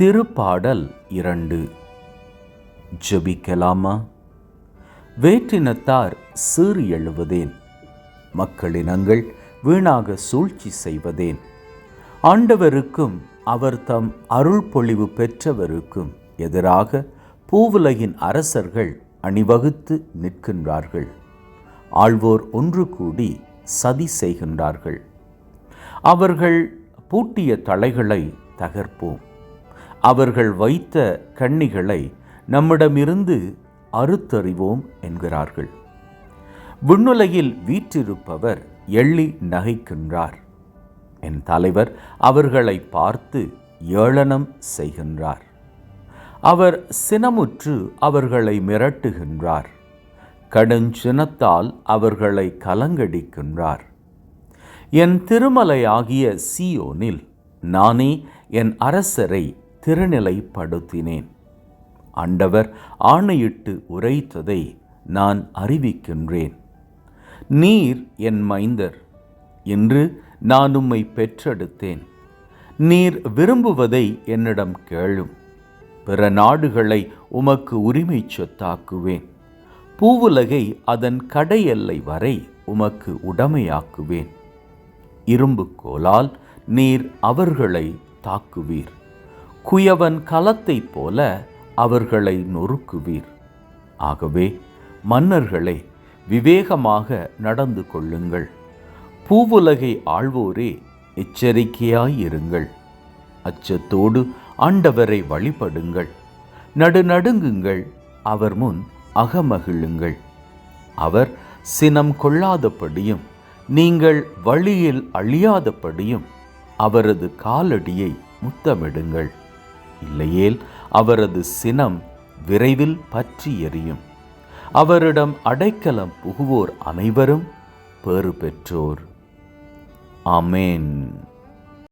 திருப்பாடல் இரண்டு. ஜபிக்கலாமா? வேற்றினத்தார் சீர் எழுவதேன். மக்களினங்கள் வீணாக சூழ்ச்சி செய்வதேன். ஆண்டவருக்கும் அவர் தம் அருள் பொழிவு பெற்றவருக்கும் எதிராக பூவுலகின் அரசர்கள் அணிவகுத்து நிற்கின்றார்கள். ஆழ்வோர் ஒன்று கூடி சதி செய்கின்றார்கள். அவர்கள் பூட்டிய தலைகளை தகர்ப்போம். அவர்கள் வைத்த கண்ணிகளை நம்மிடமிருந்து அறுத்தறிவோம் என்கிறார்கள். விண்ணுலகில் வீற்றிருப்பவர் எள்ளி நகைக்கின்றார். என் தலைவர் அவர்களை பார்த்து ஏளனம் செய்கின்றார். அவர் சினமுற்று அவர்களை மிரட்டுகின்றார். கடுஞ்சினத்தால் அவர்களை கலங்கடிக்கின்றார். என் திருமலையாகிய சியோனில் நானே என் அரசரை திருநிலைப்படுத்தினேன். ஆண்டவர் ஆணையிட்டு உரைத்ததை நான் அறிவிக்கின்றேன். நீர் என் மைந்தர் என்று நான் உம்மை பெற்றெடுத்தேன். நீர் விரும்புவதை என்னிடம் கேளும். பிற நாடுகளை உமக்கு உரிமை சொத்தாக்குவேன். பூவுலகை அதன் கடையெல்லை வரை உமக்கு உடமையாக்குவேன். இரும்பு கோலால் நீர் அவர்களை தாக்குவீர். குயவன் கலத்தைப் போல அவர்களை நொறுக்குவீர். ஆகவே மன்னர்களே விவேகமாக நடந்து கொள்ளுங்கள். பூவுலகை ஆள்வோரே எச்சரிக்கையாயிருங்கள். அச்சத்தோடு ஆண்டவரை வழிபடுங்கள். நடுநடுங்குங்கள் அவர் முன் அகமகிழுங்கள். அவர் சினம் கொள்ளாதபடியும் நீங்கள் வழியில் அழியாதபடியும் அவரது காலடியை முத்தமிடுங்கள். இல்லையேல் அவரது சினம் விரைவில் பற்றி எரியும். அவரிடம் அடைக்கலம் புகுவோர் அனைவரும் பேறு பெற்றோர். அமேன்